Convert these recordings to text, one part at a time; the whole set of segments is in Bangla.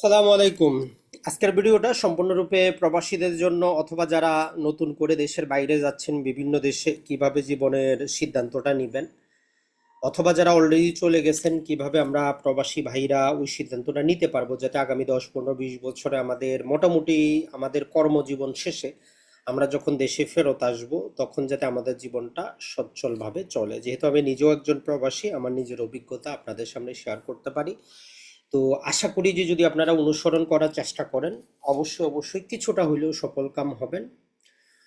সালামু আলাইকুম। আজকের ভিডিওটা সম্পূর্ণরূপে প্রবাসীদের জন্য অথবা যারা নতুন করে দেশের বাইরে যাচ্ছেন, বিভিন্ন দেশে কীভাবে জীবনের সিদ্ধান্তটা নেবেন, অথবা যারা অলরেডি চলে গেছেন, কীভাবে আমরা প্রবাসী ভাইরা ওই সিদ্ধান্তটা নিতে পারব যাতে আগামী দশ, পনেরো, বিশ বছরে আমাদের মোটামুটি আমাদের কর্মজীবন শেষে আমরা যখন দেশে ফেরত আসব, তখন যাতে আমাদের জীবনটা সচ্ছলভাবে চলে। যেহেতু আমি নিজেও একজন প্রবাসী, আমার নিজের অভিজ্ঞতা আপনাদের সামনে শেয়ার করতে পারি। তো আশা করি যে যদি আপনারা অনুসরণ করার চেষ্টা করেন, অবশ্যই অবশ্যই কিছুটা হলেও সফল কাম হবেন।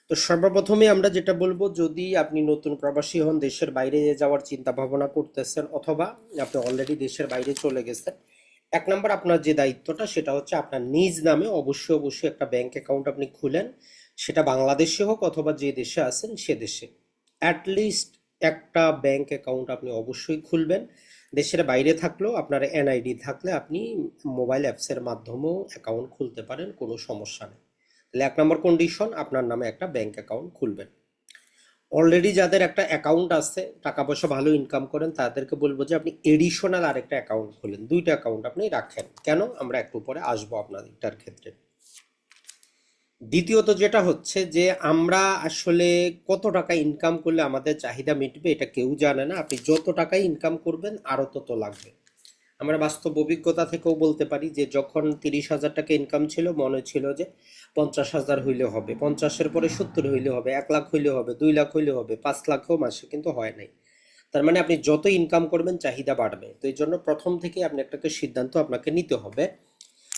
তো সর্বপ্রথমে আমরা যেটা বলব, যদি আপনি নতুন প্রবাসী হন, দেশের বাইরে যাওয়ার চিন্তা ভাবনা করতেছেন অথবা আপনি অলরেডি দেশের বাইরে চলে গেছেন, এক নম্বর আপনার যে দায়িত্বটা সেটা হচ্ছে আপনার নিজ নামে অবশ্যই অবশ্যই একটা ব্যাংক অ্যাকাউন্ট আপনি খুলেন, সেটা বাংলাদেশে হোক অথবা যে দেশে আছেন সে দেশে। অ্যাটলিস্ট একটা ব্যাংক অ্যাকাউন্ট আপনি অবশ্যই খুলবেন। দেশের বাইরে থাকলেও আপনার এনআইডি থাকলে আপনি মোবাইল অ্যাপসের মাধ্যমেও অ্যাকাউন্ট খুলতে পারেন, কোনো সমস্যা নেই। তাহলে এক নম্বর কন্ডিশন আপনার নামে একটা ব্যাংক অ্যাকাউন্ট খুলবেন। অলরেডি যাদের একটা অ্যাকাউন্ট আছে টাকা পয়সা ভালো ইনকাম করেন, তাদেরকে বলব যে আপনি এডিশনাল আরেকটা অ্যাকাউন্ট খুলেন। দুইটা অ্যাকাউন্ট আপনি রাখেন। কেন? আমরা একটু পরে আসব আপনাদেরটার ক্ষেত্রে। দ্বিতীয়ত যেটা হচ্ছে যে আমরা আসলে কত টাকা ইনকাম করলে আমাদের চাহিদা মিটবে এটা কেউ জানে না। আপনি যত টাকাই ইনকাম করবেন আরও তত লাগবে। আমরা বাস্তব অভিজ্ঞতা থেকেও বলতে পারি যে যখন তিরিশ হাজার টাকা ইনকাম ছিল, মনে ছিল যে পঞ্চাশ হাজার হইলে হবে, পঞ্চাশের পরে সত্তর হইলে হবে, এক লাখ হইলে হবে, দুই লাখ হইলে হবে, পাঁচ লাখও মাসে কিন্তু হয় নাই। তার মানে আপনি যত ইনকাম করবেন, চাহিদা বাড়বে। তো এই জন্য প্রথম থেকে আপনি একটা সিদ্ধান্ত আপনাকে নিতে হবে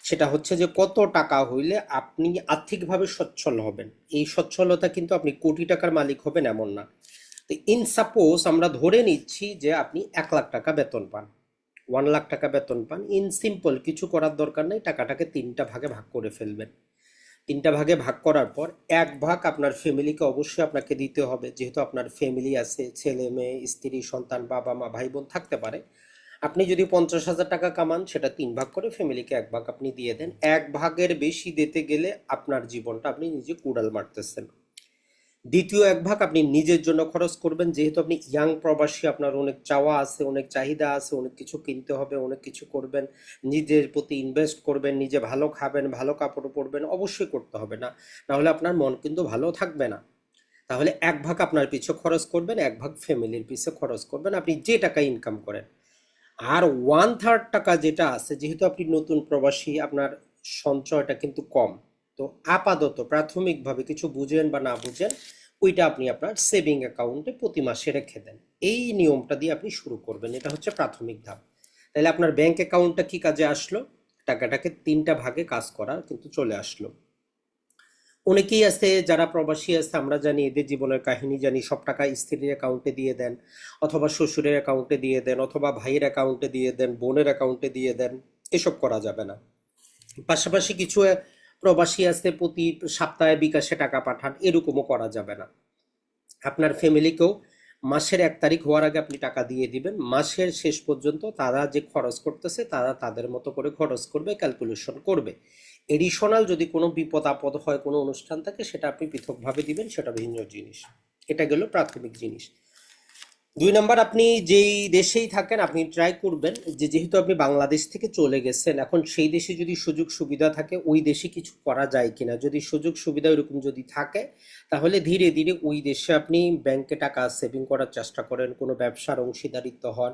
সেটা হচ্ছে যে কত টাকা হইলে আপনি আর্থিকভাবে সচ্ছল হবেন। এই সচ্ছলতা কিন্তু আপনি কোটি টাকার মালিক হবেন এমন না। তো ইন সাপোজ আমরা ধরে নিচ্ছি যে আপনি এক লাখ টাকা বেতন পান ওয়ান লাখ টাকা বেতন পান ইন সিম্পল কিছু করার দরকার নেই, টাকাটাকে তিনটা ভাগে ভাগ করে ফেলবেন। তিনটা ভাগে ভাগ করার পর এক ভাগ আপনার ফ্যামিলিকে অবশ্যই আপনাকে দিতে হবে। যেহেতু আপনার ফ্যামিলি আছে, ছেলে, মেয়ে, স্ত্রী, সন্তান, বাবা, মা, ভাই, বোন থাকতে পারে। আপনি যদি পঞ্চাশ হাজার টাকা কামান, সেটা তিন ভাগ করে ফ্যামিলিকে এক ভাগ আপনি দিয়ে দেন। এক ভাগের বেশি দিতে গেলে আপনার জীবনটা আপনি নিজে কুড়াল মারতেছেন। দ্বিতীয় এক ভাগ আপনি নিজের জন্য খরচ করবেন। যেহেতু আপনি ইয়াং প্রবাসী, আপনার অনেক চাওয়া আছে, অনেক চাহিদা আছে, অনেক কিছু কিনতে হবে, অনেক কিছু করবেন, নিজের প্রতি ইনভেস্ট করবেন, নিজে ভালো খাবেন, ভালো কাপড় পরবেন, অবশ্যই করতে হবে না। নাহলে আপনার মন কিন্তু ভালো থাকবে না। তাহলে এক ভাগ আপনার পিছু খরচ করবেন, এক ভাগ ফ্যামিলির পিছু খরচ করবেন। আপনি যে টাকা ইনকাম করেন আর ওয়ান থার্ড টাকা যেটা আছে, যেহেতু আপনি নতুন প্রবাসী, আপনার সঞ্চয়টা কিন্তু কম। তো আপাতত প্রাথমিকভাবে কিছু বুঝেন বা না বুঝেন, ওইটা আপনি আপনার সেভিং অ্যাকাউন্টে প্রতি মাসে রেখে দেন। এই নিয়মটা দিয়ে আপনি শুরু করবেন, এটা হচ্ছে প্রাথমিক ধাপ। তাহলে আপনার ব্যাংক অ্যাকাউন্টটা কি কাজে আসলো? টাকাটাকে তিনটা ভাগে কাজ করার কিন্তু চলে আসলো। অনেকেই আছে যারা প্রবাসী আছে, আমরা জানি এদের জীবনের কাহিনী জানি, সব টাকা স্ত্রীর অ্যাকাউন্টে দিয়ে দেন, অথবা শ্বশুরের অ্যাকাউন্টে দিয়ে দেন, অথবা ভাইয়ের অ্যাকাউন্টে দিয়ে দেন, বোনের অ্যাকাউন্টে দিয়ে দেন, এসব করা যাবে না। পাশাপাশি কিছু প্রবাসী আছে প্রতি সপ্তাহে বিকাশে টাকা পাঠান, এরকমও করা যাবে না। আপনার ফ্যামিলিকেও মাসের এক তারিখ হওয়ার আগে আপনি টাকা দিয়ে দিবেন, মাসের শেষ পর্যন্ত তারা যে খরচ করতেছে, তারা তাদের মতো করে খরচ করবে ক্যালকুলেশন করবে। এডিশনাল যদি কোনো বিপদ আপদ হয়, কোনো অনুষ্ঠান থাকে, সেটা আপনি পৃথকভাবে দিবেন, সেটা ভিন্ন জিনিস। এটা গেল প্রাথমিক জিনিস। দুই নাম্বার, আপনি যেই দেশেই থাকেন, আপনি ট্রাই করবেন যে, যেহেতু আপনি বাংলাদেশ থেকে চলে গেছেন, এখন সেই দেশে যদি সুযোগ সুবিধা থাকে, ওই দেশে কিছু করা যায় কিনা? যদি সুযোগ সুবিধা ওইরকম যদি থাকে, তাহলে ধীরে ধীরে ওই দেশে আপনি ব্যাংকে টাকা সেভিং করার চেষ্টা করেন, কোনো ব্যবসার অংশীদারিত্ব হন,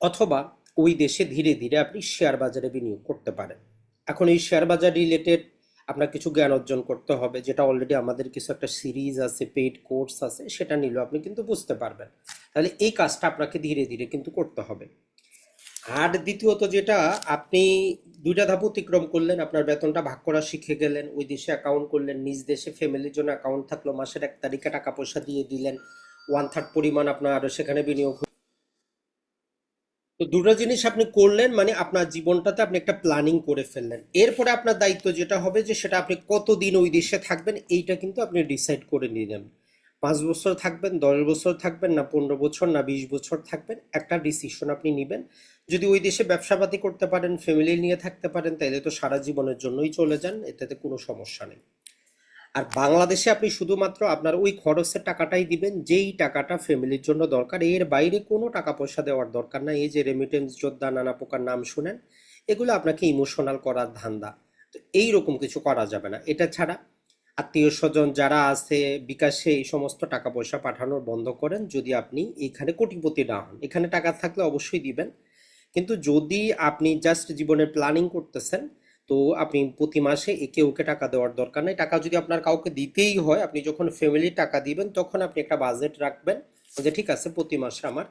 অথবা ওই দেশে ধীরে ধীরে আপনি শেয়ার বাজারে বিনিয়োগ করতে পারেন। এখন এই শেয়ার বাজার রিলেটেড আপনার কিছু জ্ঞান অর্জন করতে হবে, যেটা অলরেডি আমাদের কিছু একটা সিরিজ আছে পেইড কোর্স আছে, সেটা নিলেও আপনি কিন্তু বুঝতে পারবেন। তাহলে এই কাজটা আপনাকে ধীরে ধীরে কিন্তু করতে হবে। আর দ্বিতীয়ত যেটা, আপনি দুইটা ধাপ অতিক্রম করলেন, আপনার বেতনটা ভাগ করা শিখে গেলেন, ওই দেশে অ্যাকাউন্ট করলেন, নিজ দেশে ফ্যামিলির জন্য অ্যাকাউন্ট থাকল, মাসের এক তারিখে টাকা পয়সা দিয়ে দিলেন ওয়ান থার্ড পরিমাণ আপনার সেখানে বিনিয়োগ তো দুটো জিনিস আপনি করলেন মানে আপনার জীবনটাতে আপনি একটা প্ল্যানিং করে ফেললেন। এরপরে আপনার দায়িত্ব যেটা হবে যে সেটা আপনি কতদিন ওই দেশে থাকবেন, এইটা কিন্তু আপনি ডিসাইড করে নিলেন পাঁচ বছর থাকবেন, দশ বছর থাকবেন, না পনেরো বছর, না বিশ বছর থাকবেন, একটা ডিসিশন আপনি নেবেন। যদি ওই দেশে ব্যবসাপাতি করতে পারেন ফ্যামিলি নিয়ে থাকতে পারেন তাহলে তো সারা জীবনের জন্যই চলে যান, এটাতে কোনো সমস্যা নেই। আর বাংলাদেশে আপনি শুধুমাত্র আপনার ওই খরচের টাকাটাই দিবেন, যেই টাকাটা ফ্যামিলির জন্য দরকার। এর বাইরে কোনো টাকা পয়সা দেওয়ার দরকার নাই। এই যে রেমিটেন্স যোদ্ধা নানা প্রকার নাম শুনেন, এগুলো আপনাকে ইমোশনাল করার ধান্দা। তো এই রকম কিছু করা যাবে না। এটা ছাড়া আত্মীয় স্বজন যারা আছে, বিকাশে এই সমস্ত টাকা পয়সা পাঠানোর বন্ধ করেন, যদি আপনি এখানে কোটিপতি না হন। এখানে টাকা থাকলে অবশ্যই দিবেন। কিন্তু যদি আপনি জাস্ট জীবনের প্ল্যানিং করতেছেন তো আপনি প্রতি মাসে একে ওকে টাকা দেওয়ার দরকার নেই। টাকা যদি আপনার কাউকে দিতেই হয়, আপনি যখন ফ্যামিলি টাকা দিবেন, তখন আপনি একটা বাজেট রাখবেন যে, ঠিক আছে, প্রতি মাসে আমার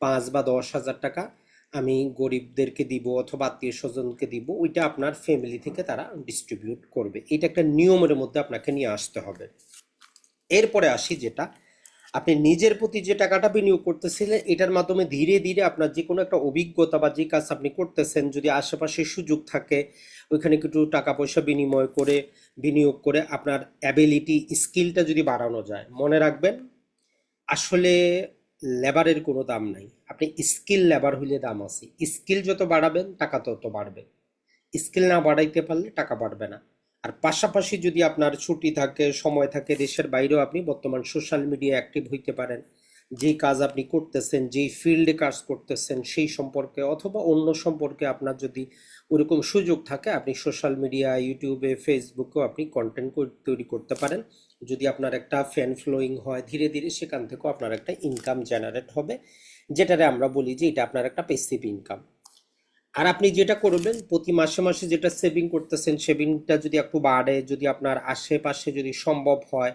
পাঁচ বা দশ হাজার টাকা আমি গরিবদেরকে দিব অথবা আত্মীয় স্বজনকে দিব। ওইটা আপনার ফ্যামিলি থেকে তারা ডিস্ট্রিবিউট করবে। এটা একটা নিয়মের মধ্যে আপনাকে নিয়ে আসতে হবে। এরপরে আসি যেটা আপনি নিজের প্রতি যে টাকাটা বিনিয়োগ করতেছিলেন, এটার মাধ্যমে ধীরে ধীরে আপনার যে কোনো একটা অভিজ্ঞতা বা যে কাজ আপনি করতেছেন, যদি আশেপাশে সুযোগ থাকে, ওইখানে কিছু টাকা পয়সা বিনিময় করে, বিনিয়োগ করে আপনার অ্যাবিলিটি স্কিলটা যদি বাড়ানো যায়, মনে রাখবেন, আসলে লেবারের কোনো দাম নাই। আপনি স্কিল লেবার হইলে দাম আছে। স্কিল যত বাড়াবেন, টাকা তত বাড়বে। স্কিল না বাড়াইতে পারলে টাকা বাড়বে না। আর পাশাপাশি যদি আপনার ছুটি থাকে, সময় থাকে, দেশের বাইরেও আপনি বর্তমান সোশ্যাল মিডিয়া অ্যাক্টিভ হইতে পারেন। যেই কাজ আপনি করতেছেন, যেই ফিল্ডে কাজ করতেছেন, সেই সম্পর্কে অথবা অন্য সম্পর্কে আপনার যদি ওরকম সুযোগ থাকে, আপনি সোশ্যাল মিডিয়া ইউটিউবে ফেসবুকেও আপনি কন্টেন্ট তৈরি করতে পারেন। যদি আপনার একটা ফ্যান ফ্লোয়িং হয়, ধীরে ধীরে সেখান থেকেও আপনার একটা ইনকাম জেনারেট হবে। যেটারে আমরা বলি যে, এটা আপনার একটা পেসিভ ইনকাম আর আপনি যেটা করবেন, প্রতি মাসে মাসে যেটা সেভিং করতেছেন সেভিংটা যদি একটু বাড়ে, যদি আপনার আশেপাশে যদি সম্ভব হয়,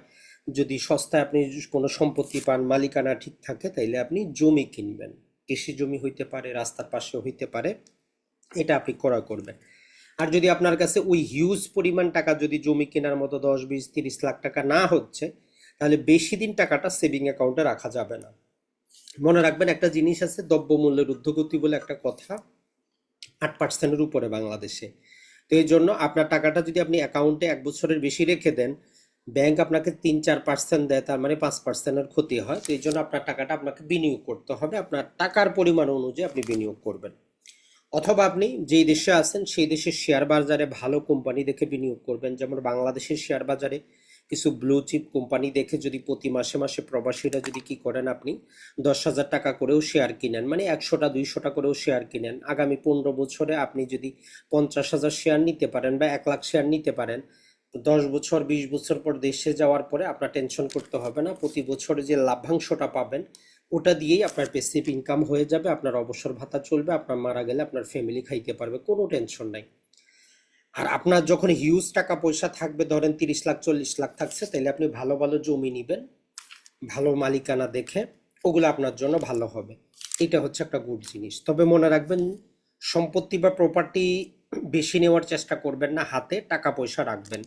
যদি সস্তায় আপনি কোনো সম্পত্তি পান, মালিকানা ঠিক থাকে, তাইলে আপনি জমি কিনবেন। কৃষি জমি হইতে পারে, রাস্তার পাশে হইতে পারে, এটা আপনি ক্রয় করবেন। আর যদি আপনার কাছে ওই হিউজ পরিমাণ টাকা যদি জমি কেনার মতো দশ, বিশ, তিরিশ লাখ টাকা না হচ্ছে, তাহলে বেশি দিন টাকাটা সেভিং অ্যাকাউন্টে রাখা যাবে না। মনে রাখবেন একটা জিনিস আছে, দ্রব্যমূল্যের ঊর্ধ্বগতি বলে একটা কথা। আট পার্সেন্টের উপরে বাংলাদেশে। তো এই জন্য আপনার টাকাটা যদি আপনি অ্যাকাউন্টে এক বছরের বেশি রেখে দেন ব্যাংক আপনাকে তিন চার পার্সেন্ট দেয়, তার মানে পাঁচ পার্সেন্টের ক্ষতি হয়। তো এই জন্য আপনার টাকাটা আপনাকে বিনিয়োগ করতে হবে। আপনার টাকার পরিমাণ অনুযায়ী আপনি বিনিয়োগ করবেন। অথবা আপনি যেই দেশে আছেন, সেই দেশের শেয়ার বাজারে ভালো কোম্পানি দেখে বিনিয়োগ করবেন। যেমন বাংলাদেশের শেয়ার বাজারে কিছু ব্লু চিপ কোম্পানি দেখে যদি প্রতি মাসে মাসে প্রবাসীরা যদি কি করেন আপনি? দশ হাজার টাকা করেও শেয়ার কিনেন মানে একশোটা, দুইশোটা করেও শেয়ার কিনেন। আগামী পনেরো বছরে আপনি যদি পঞ্চাশ হাজার শেয়ার নিতে পারেন বা এক লাখ শেয়ার নিতে পারেন, দশ বছর, বিশ বছর পর দেশে যাওয়ার পরে আপনার টেনশন করতে হবে না। প্রতি বছরে যে লাভ্যাংশটা পাবেন, ওটা দিয়েই আপনার পেসিভ ইনকাম হয়ে যাবে, আপনার অবসর ভাতা চলবে, আপনার মারা গেলে আপনার ফ্যামিলি খাইতে পারবে, কোনো টেনশন নাই। আর আপনার যখন হিউজ টাকা পয়সা থাকবে, ধরেন তিরিশ লাখ, চল্লিশ লাখ থাকছে তাহলে আপনি ভালো ভালো জমি নেবেন, ভালো মালিকানা দেখে, ওগুলো আপনার জন্য ভালো হবে। এটা হচ্ছে একটা গুড জিনিস। তবে মনে রাখবেন, সম্পত্তি বা প্রপার্টি বেশি নেওয়ার চেষ্টা করবেন না, হাতে টাকা পয়সা রাখবেন।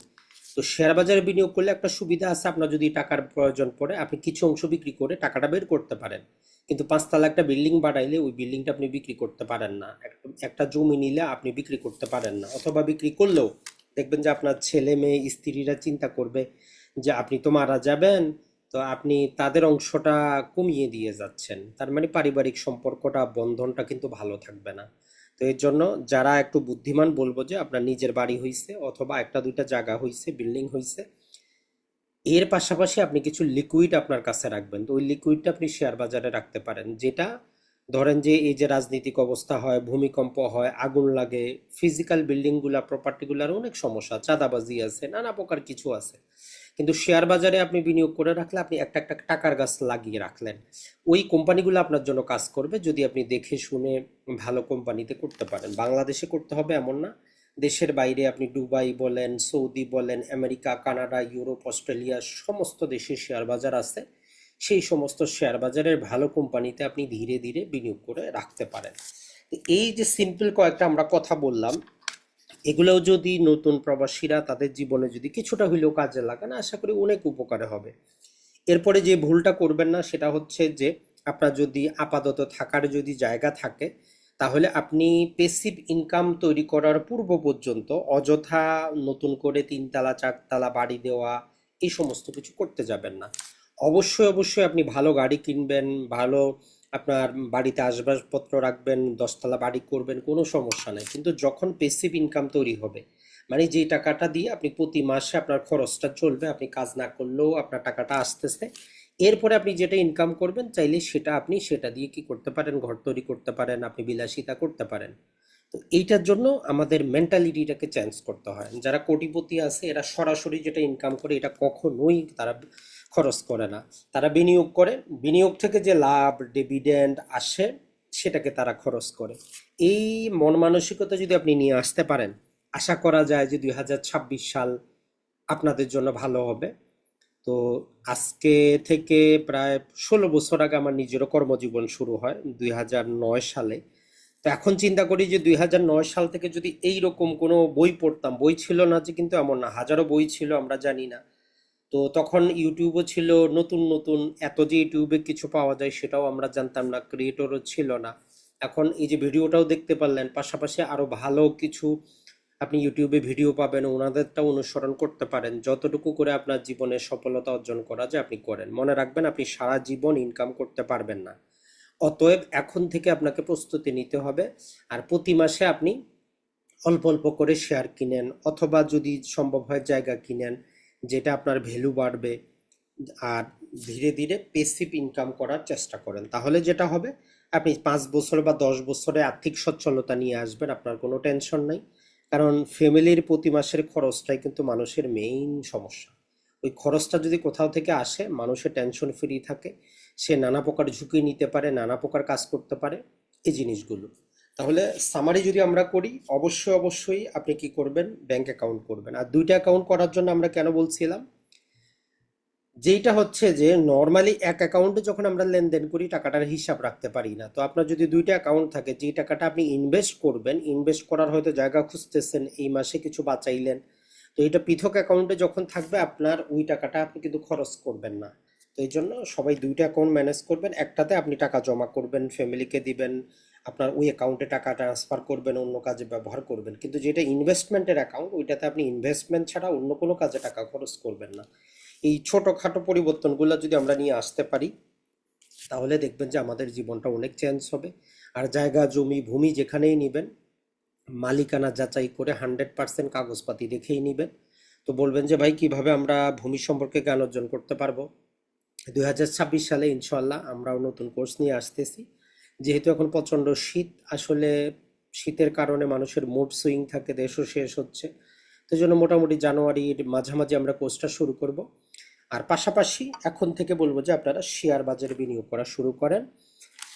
তো শেয়ার বাজারে বিনিয়োগ করলে একটা সুবিধা আছে, আপনার যদি টাকার প্রয়োজন পড়ে, আপনি কিছু অংশ বিক্রি করে টাকাটা বের করতে পারেন। কিন্তু পাঁচতলা একটা বিল্ডিং বাড়াইলে ওই বিল্ডিংটা আপনি বিক্রি করতে পারেন না। একটা- জমি নিলে আপনি বিক্রি করতে পারেন না। অথবা বিক্রি করলেও দেখবেন যে আপনার ছেলে মেয়ে, স্ত্রীরা চিন্তা করবে যে আপনি তো মারা যাবেন, তো আপনি তাদের অংশটা কমিয়ে দিয়ে যাচ্ছেন। তার মানে পারিবারিক সম্পর্কটা, বন্ধনটা কিন্তু ভালো থাকবে না। তো এর জন্য যারা একটু বুদ্ধিমান বলব যে আপনার নিজের বাড়ি হইছে অথবা একটা দুইটা জায়গা হইছে বিল্ডিং হইছে এর পাশাপাশি আপনি কিছু লিকুইড আপনার কাছে রাখবেন। তো ওই লিকুইডটা আপনি শেয়ার বাজারে রাখতে পারেন। যেটা ধরেন যে এই যে রাজনৈতিক অবস্থা হয়, ভূমিকম্প হয়, আগুন লাগে ফিজিক্যাল বিল্ডিংগুলা প্রপার্টিগুলার অনেক সমস্যা, চাঁদাবাজি আছে, নানা প্রকার কিছু আছে। কিন্তু শেয়ার বাজারে আপনি বিনিয়োগ করে রাখলে আপনি একটা একটা টাকার গাছ লাগিয়ে রাখলেন। ওই কোম্পানিগুলো আপনার জন্য কাজ করবে, যদি আপনি দেখে শুনে ভালো কোম্পানিতে করতে পারেন। বাংলাদেশে করতে হবে এমন না। দেশের বাইরে আপনি দুবাই বলেন, সৌদি বলেন, আমেরিকা, কানাডা, ইউরোপ, অস্ট্রেলিয়া, সমস্ত দেশে শেয়ার বাজার আছে। সেই সমস্ত শেয়ার বাজারের ভালো কোম্পানিতে আপনি ধীরে ধীরে বিনিয়োগ করে রাখতে পারেন। এই যে সিম্পল কয়েকটা আমরা কথা বললাম, এগুলোও যদি নতুন প্রবাসীরা তাদের জীবনে যদি কিছুটা হইলেও কাজে লাগান আশা করি অনেক উপকারে হবে। এরপরে যে ভুলটা করবেন না, সেটা হচ্ছে যে আপনার যদি আপাতত থাকার যদি জায়গা থাকে তাহলে আপনি পেসিভ ইনকাম তৈরি করার পূর্ব পর্যন্ত অযথা নতুন করে তিনতলা, চারতলা বাড়ি দেওয়া, এই সমস্ত কিছু করতে যাবেন না। অবশ্যই অবশ্যই আপনি ভালো গাড়ি কিনবেন, ভালো আপনার বাড়িতে আসবাবপত্র রাখবেন, দশতলা বাড়ি করবেন, কোনো সমস্যা নাই। কিন্তু যখন পেসিভ ইনকাম তৈরি হবে মানে যে টাকাটা দিয়ে আপনি প্রতি মাসে আপনার খরচটা চলবে, আপনি কাজ না করলেও আপনার টাকাটা আসতেছে এরপরে আপনি যেটা ইনকাম করবেন, চাইলে সেটা আপনি সেটা দিয়ে কি করতে পারেন? ঘর তৈরি করতে পারেন, আপনি বিলাসিতা করতে পারেন। তো এইটার জন্য আমাদের মেন্টালিটিটাকে চেঞ্জ করতে হয়। যারা কোটিপতি আছে, এরা সরাসরি যেটা ইনকাম করে, এটা কখনোই তারা খরচ করে না। তারা বিনিয়োগ করে, বিনিয়োগ থেকে যে লাভ ডিভিডেন্ড আসে, সেটাকে তারা খরচ করে। এই মন মানসিকতা যদি আপনি নিয়ে আসতে পারেন, আশা করা যায় যে দুই হাজার ছাব্বিশ সাল আপনাদের জন্য ভালো হবে। তো আজকে থেকে প্রায় ষোলো বছর আগে আমার নিজেরও কর্মজীবন শুরু হয় দুই হাজার নয় সালে। তো এখন চিন্তা করি যে দুই হাজার নয় সাল থেকে যদি এই রকম কোনো বই পড়তাম, বই ছিল না যে কিন্তু এমন না, হাজারো বই ছিল, আমরা জানি না। তো তখন ইউটিউবও ছিল, নতুন নতুন, এত যে ইউটিউবে কিছু পাওয়া যায় সেটাও আমরা জানতাম না, ক্রিয়েটরও ছিল না। এখন এই যে ভিডিওটাও দেখতে পারলেন, পাশাপাশি আরও ভালো কিছু আপনি ইউটিউবে ভিডিও পাবেন, ওনাদেরটাও অনুসরণ করতে পারেন। যতটুকু করে আপনার জীবনে সফলতা অর্জন করা যায় আপনি করেন। মনে রাখবেন, আপনি সারা জীবন ইনকাম করতে পারবেন না। অতএব এখন থেকে আপনাকে প্রস্তুতি নিতে হবে আর প্রতি মাসে আপনি অল্প অল্প করে শেয়ার কিনেন অথবা যদি সম্ভব হয় জায়গা কিনেন যেটা আপনার ভ্যালু বাড়বে আর ধীরে ধীরে পেসিভ ইনকাম করার চেষ্টা করেন। তাহলে যেটা হবে, আপনি পাঁচ বছর বা দশ বছরে আর্থিক সচ্ছলতা নিয়ে আসবেন, আপনার কোনো টেনশন নাই। কারণ ফ্যামিলির প্রতি মাসের খরচটাই কিন্তু মানুষের মেইন সমস্যা। ওই খরচটা যদি কোথাও থেকে আসে, মানুষের টেনশন ফ্রি থাকে, সে নানা প্রকার ঝুঁকি নিতে পারে, নানা প্রকার কাজ করতে পারে, এই জিনিসগুলো। তাহলে সামারি যদি আমরা করি, অবশ্যই অবশ্যই আপনি কি করবেন? ব্যাংক অ্যাকাউন্ট করবেন। আর দুইটা অ্যাকাউন্ট করার জন্য আমরা কেন বলছিলাম? যেইটা হচ্ছে যে নর্মালি এক অ্যাকাউন্টে যখন আমরা লেনদেন করি, টাকাটার হিসাব রাখতে পারি না। তো আপনার যদি দুইটা অ্যাকাউন্ট থাকে যে টাকাটা আপনি ইনভেস্ট করবেন ইনভেস্ট করার হয়তো জায়গা খুঁজতেছেন, এই মাসে কিছু বাঁচাইলেন। তো এটা পৃথক অ্যাকাউন্টে যখন থাকবে, আপনার ওই টাকাটা আপনি কিন্তু খরচ করবেন না। তো এই জন্য সবাই দুইটা অ্যাকাউন্ট ম্যানেজ করবেন। একটাতে আপনি টাকা জমা করবেন ফ্যামিলিকে দিবেন, আপনার ওই অ্যাকাউন্টে টাকা ট্রান্সফার করবেন, অন্য কাজে ব্যবহার করবেন। কিন্তু যেটা ইনভেস্টমেন্টের অ্যাকাউন্ট ওইটাতে আপনি ইনভেস্টমেন্ট ছাড়া অন্য কোনো কাজে টাকা খরচ করবেন না। এই ছোটোখাটো পরিবর্তনগুলো যদি আমরা নিয়ে আসতে পারি, তাহলে দেখবেন যে আমাদের জীবনটা অনেক চেঞ্জ হবে। আর জায়গা, জমি, ভূমি যেখানেই নেবেন, মালিকানা যাচাই করে হান্ড্রেড পার্সেন্ট কাগজপাতি দেখেই নেবেন। তো বলবেন যে, ভাই, কীভাবে আমরা ভূমি সম্পর্কে জ্ঞান অর্জন করতে পারব? দুই হাজার ছাব্বিশ সালে ইনশাল্লাহ আমরাও নতুন কোর্স নিয়ে আসতেছি। যেহেতু এখন প্রচণ্ড শীত, আসলে শীতের কারণে মানুষের মুড সুইং থাকে, দেশও শেষ হচ্ছে। তো জন্য মোটামুটি জানুয়ারির মাঝামাঝি আমরা কোর্সটা শুরু করব। আর পাশাপাশি এখন থেকে বলব যে আপনারা শেয়ার বাজারে বিনিয়োগ করা শুরু করেন।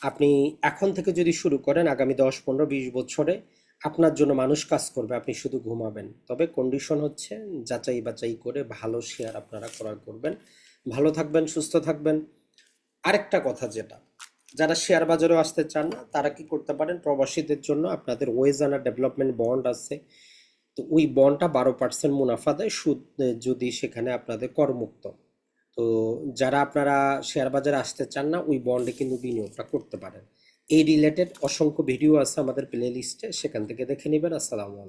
আপনি এখন থেকে যদি শুরু করেন, আগামী দশ, পনেরো, বিশ বছরে আপনার জন্য মানুষ কাজ করবে, আপনি শুধু ঘুমাবেন। তবে কন্ডিশন হচ্ছে যাচাই বাছাই করে ভালো শেয়ার আপনারা করার করবেন। ভালো থাকবেন, সুস্থ থাকবেন। আরেকটা কথা যেটা, যারা শেয়ার বাজারেও আসতে চান না, তারা কি করতে পারেন? প্রবাসীদের জন্য আপনাদের ওয়েজানা ডেভেলপমেন্ট বন্ড আছে। তো ওই বন্ডটা বারো পার্সেন্ট মুনাফা দেয় সুদ যদি সেখানে আপনাদের করমুক্ত। তো যারা আপনারা শেয়ার বাজারে আসতে চান না, ওই বন্ডে কিন্তু বিনিয়োগটা করতে পারেন। এই রিলেটেড অসংখ্য ভিডিও আছে আমাদের প্লে লিস্টে সেখান থেকে দেখে নেবেন। আসসালামু আলাইকুম।